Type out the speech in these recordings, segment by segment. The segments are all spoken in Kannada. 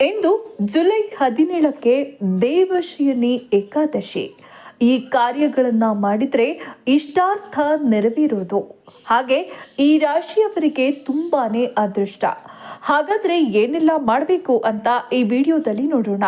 ಇಂದು ಜುಲೈ ಹದಿನೇಳಕ್ಕೆ ದೇವಶಯನಿ ಏಕಾದಶಿ. ಈ ಕಾರ್ಯಗಳನ್ನು ಮಾಡಿದರೆ ಇಷ್ಟಾರ್ಥ ನೆರವೇರೋದು. ಹಾಗೆ ಈ ರಾಶಿಯವರಿಗೆ ತುಂಬಾನೇ ಅದೃಷ್ಟ. ಹಾಗಾದರೆ ಏನೆಲ್ಲ ಮಾಡಬೇಕು ಅಂತ ಈ ವಿಡಿಯೋದಲ್ಲಿ ನೋಡೋಣ.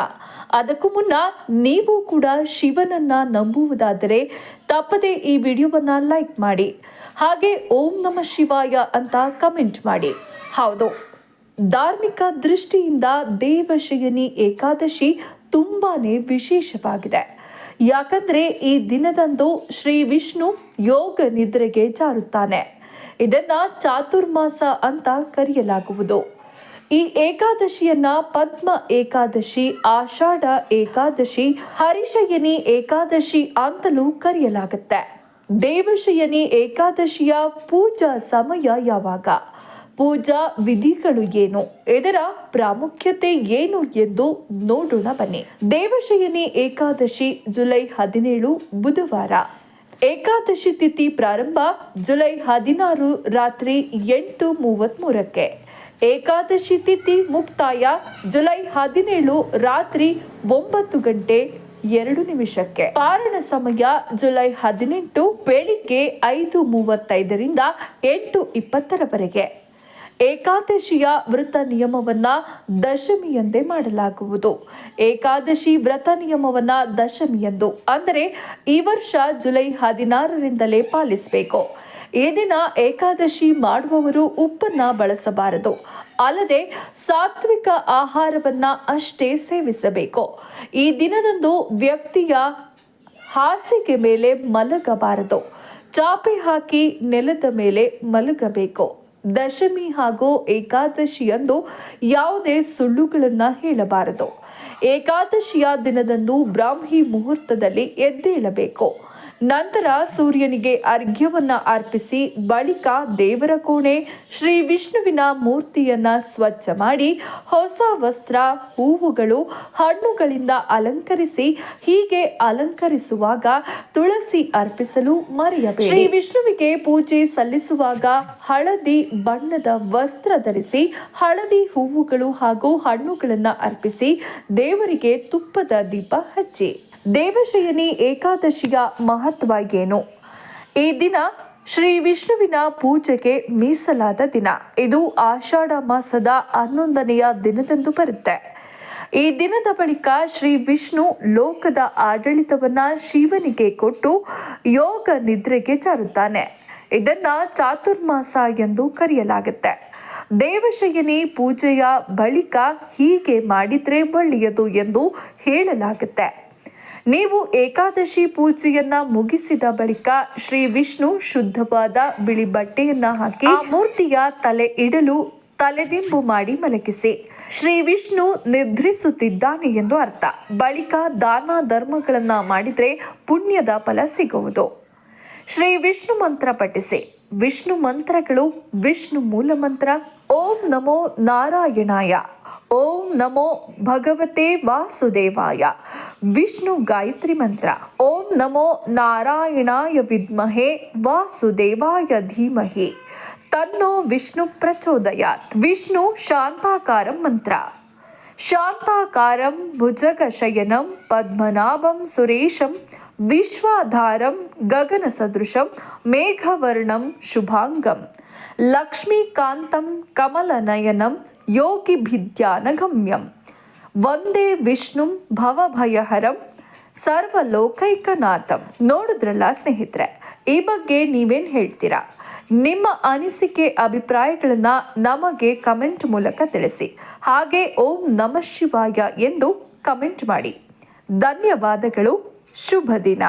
ಅದಕ್ಕೂ ಮುನ್ನ ನೀವು ಕೂಡ ಶಿವನನ್ನ ನಂಬುವುದಾದರೆ ತಪ್ಪದೆ ಈ ವಿಡಿಯೋವನ್ನು ಲೈಕ್ ಮಾಡಿ. ಹಾಗೆ ಓಂ ನಮ ಶಿವಾಯ ಅಂತ ಕಮೆಂಟ್ ಮಾಡಿ. ಹೌದು. ಧಾರ್ಮಿಕ ದೃಷ್ಟಿಯಿಂದ ದೇವಶಯನಿ ಏಕಾದಶಿ ತುಂಬಾನೇ ವಿಶೇಷವಾಗಿದೆ. ಯಾಕಂದ್ರೆ ಈ ದಿನದಂದು ಶ್ರೀ ವಿಷ್ಣು ಯೋಗ ನಿದ್ರೆಗೆ ಜಾರುತ್ತಾನೆ. ಇದನ್ನ ಚಾತುರ್ಮಾಸ ಅಂತ ಕರೆಯಲಾಗುವುದು. ಈ ಏಕಾದಶಿಯನ್ನ ಪದ್ಮ ಏಕಾದಶಿ, ಆಷಾಢ ಏಕಾದಶಿ, ಹರಿಶಯನಿ ಏಕಾದಶಿ ಅಂತಲೂ ಕರೆಯಲಾಗುತ್ತೆ. ದೇವಶಯನಿ ಏಕಾದಶಿಯ ಪೂಜಾ ಸಮಯ ಯಾವಾಗ? ಪೂಜಾ ವಿಧಿಗಳು ಏನು? ಇದರ ಪ್ರಾಮುಖ್ಯತೆ ಏನು ಎಂದು ನೋಡೋಣ ಬನ್ನಿ. ದೇವಶಯನಿ ಏಕಾದಶಿ, ಜುಲೈ ಹದಿನೇಳು, ಬುಧವಾರ. ಏಕಾದಶಿ ತಿಥಿ ಪ್ರಾರಂಭ ಜುಲೈ ಹದಿನಾರು, ರಾತ್ರಿ ಎಂಟು ಮೂವತ್ತ್ಮೂರಕ್ಕೆ ಏಕಾದಶಿ ತಿಥಿ ಮುಕ್ತಾಯ ಜುಲೈ ಹದಿನೇಳು, ರಾತ್ರಿ ಒಂಬತ್ತು ಗಂಟೆ ಎರಡು ನಿಮಿಷಕ್ಕೆ. ಪಾರಣ ಸಮಯ ಜುಲೈ ಹದಿನೆಂಟು, ಬೆಳಿಗ್ಗೆ ಐದು ಮೂವತ್ತೈದರಿಂದ ಎಂಟು ಇಪ್ಪತ್ತರವರೆಗೆ. ಏಕಾದಶಿಯ ವ್ರತ ನಿಯಮವನ್ನ ದಶಮಿಯಂದೇ ಮಾಡಲಾಗುವುದು. ಏಕಾದಶಿ ವ್ರತ ನಿಯಮವನ್ನ ದಶಮಿಯಂದು, ಅಂದರೆ ಈ ವರ್ಷ ಜುಲೈ ಹದಿನಾರರಿಂದಲೇ ಪಾಲಿಸಬೇಕು. ಈ ದಿನ ಏಕಾದಶಿ ಮಾಡುವವರು ಉಪ್ಪನ್ನ ಬಳಸಬಾರದು. ಅಲ್ಲದೆ ಸಾತ್ವಿಕ ಆಹಾರವನ್ನ ಅಷ್ಟೇ ಸೇವಿಸಬೇಕು. ಈ ದಿನದಂದು ವ್ಯಕ್ತಿಯ ಹಾಸಿಗೆ ಮೇಲೆ ಮಲಗಬಾರದು. ಚಾಪೆ ಹಾಕಿ ನೆಲದ ಮೇಲೆ ಮಲಗಬೇಕು. ದಶಮಿ ಹಾಗೂ ಏಕಾದಶಿಯಂದು ಯಾವುದೇ ಸುಳ್ಳುಗಳನ್ನು ಹೇಳಬಾರದು. ಏಕಾದಶಿಯ ದಿನದಂದು ಬ್ರಾಹ್ಮಿ ಮುಹೂರ್ತದಲ್ಲಿ ಎದ್ದೇಳಬೇಕು. ನಂತರ ಸೂರ್ಯನಿಗೆ ಅರ್ಘ್ಯವನ್ನ ಅರ್ಪಿಸಿ ಬಳಿಕ ದೇವರ ಕೋಣೆ ಶ್ರೀ ವಿಷ್ಣುವಿನ ಮೂರ್ತಿಯನ್ನ ಸ್ವಚ್ಛ ಮಾಡಿ ಹೊಸ ವಸ್ತ್ರ, ಹೂವುಗಳು, ಹಣ್ಣುಗಳಿಂದ ಅಲಂಕರಿಸಿ ಹೀಗೆ ಅಲಂಕರಿಸುವಾಗ ತುಳಸಿ ಅರ್ಪಿಸಲು ಮರೆಯಬೇಕು ಶ್ರೀ ವಿಷ್ಣುವಿಗೆ ಪೂಜೆ ಸಲ್ಲಿಸುವಾಗ ಹಳದಿ ಬಣ್ಣದ ವಸ್ತ್ರ ಧರಿಸಿ, ಹಳದಿ ಹೂವುಗಳು ಹಾಗೂ ಹಣ್ಣುಗಳನ್ನು ಅರ್ಪಿಸಿ ದೇವರಿಗೆ ತುಪ್ಪದ ದೀಪ ಹಚ್ಚಿ. ದೇವಶಯನಿ ಏಕಾದಶಿಯ ಮಹತ್ವ ಏನು ಈ ದಿನ ಶ್ರೀ ವಿಷ್ಣುವಿನ ಪೂಜೆಗೆ ಮೀಸಲಾದ ದಿನ. ಇದು ಆಷಾಢ ಮಾಸದ ಹನ್ನೊಂದನೆಯ ದಿನದಂದು ಬರುತ್ತೆ. ಈ ದಿನದ ಬಳಿಕ ಶ್ರೀ ವಿಷ್ಣು ಲೋಕದ ಆಡಳಿತವನ್ನ ಶಿವನಿಗೆ ಕೊಟ್ಟು ಯೋಗ ನಿದ್ರೆಗೆ ಜಾರುತ್ತಾನೆ. ಇದನ್ನ ಚಾತುರ್ಮಾಸ ಎಂದು ಕರೆಯಲಾಗುತ್ತೆ. ದೇವಶಯನಿ ಪೂಜೆಯ ಬಳಿಕ ಹೀಗೆ ಮಾಡಿದ್ರೆ ಒಳ್ಳೆಯದು ಎಂದು ಹೇಳಲಾಗುತ್ತೆ. ನೀವು ಏಕಾದಶಿ ಪೂಜೆಯನ್ನ ಮುಗಿಸಿದ ಬಳಿಕ ಶ್ರೀ ವಿಷ್ಣು ಶುದ್ಧವಾದ ಬಿಳಿ ಬಟ್ಟೆಯನ್ನ ಹಾಕಿ ಮೂರ್ತಿಯ ತಲೆ ಇಡಲು ತಲೆದಿಂಬು ಮಾಡಿ ಮಲಗಿಸಿ. ಶ್ರೀ ವಿಷ್ಣು ನಿದ್ರಿಸುತ್ತಿದ್ದಾನೆ ಎಂದು ಅರ್ಥ. ಬಳಿಕ ದಾನ ಧರ್ಮಗಳನ್ನ ಮಾಡಿದ್ರೆ ಪುಣ್ಯದ ಫಲ ಸಿಗುವುದು. ಶ್ರೀ ವಿಷ್ಣು ಮಂತ್ರ ಪಠಿಸಿ. ವಿಷ್ಣು ಮಂತ್ರಗಳು ವಿಷ್ಣು ಮೂಲ ಮಂತ್ರ. ಓಂ ನಮೋ ನಾರಾಯಣಾಯ. ಓಂ ನಮೋ ಭಗವತೆ ವಾಸುದೇವಾಯ ವಿಷ್ಣು ಗಾಯತ್ರಿ ಮಂತ್ರ ಓಂ ನಮೋ ನಾರಾಯಣಾಯ ವಿದ್ಮಹೆ ವಾಸುದೇವಾಯ ಧೀಮಹಿ ತನ್ನೋ ವಿಷ್ಣು ಪ್ರಚೋದಯಾತ್ ವಿಷ್ಣು ಶಾಂತಾಕಾರಂ ಮಂತ್ರ ಶಾಂತಾಕಾರಂ ಭುಜಗಶಯನಂ ಪದ್ಮನಾಭಂ ಸುರೇಶಂ ವಿಶ್ವಾಧಾರಂ ಗಗನ ಸದೃಶಂ ಮೇಘವರ್ಣಂ ಶುಭಾಂಗಂ ಲಕ್ಷ್ಮೀಕಾಂತಂ ಕಮಲನಯನಂ ಯೋಗಿಭಿದ್ಯಾನಗಮ್ಯಂ. ಒಂದೇ ವಿಷ್ಣುಂ ಭವಭಯಹರಂ ಸರ್ವಲೋಕೈಕನಾಥಂ. ನೋಡಿದ್ರಲ್ಲ ಸ್ನೇಹಿತರೆ, ಈ ಬಗ್ಗೆ ನೀವೇನು ಹೇಳ್ತೀರಾ? ನಿಮ್ಮ ಅನಿಸಿಕೆ ಅಭಿಪ್ರಾಯಗಳನ್ನ ನಮಗೆ ಕಮೆಂಟ್ ಮೂಲಕ ತಿಳಿಸಿ. ಹಾಗೆ ಓಂ ನಮ ಶಿವಾಯ ಎಂದು ಕಮೆಂಟ್ ಮಾಡಿ. ಧನ್ಯವಾದಗಳು, ಶುಭ ದಿನ.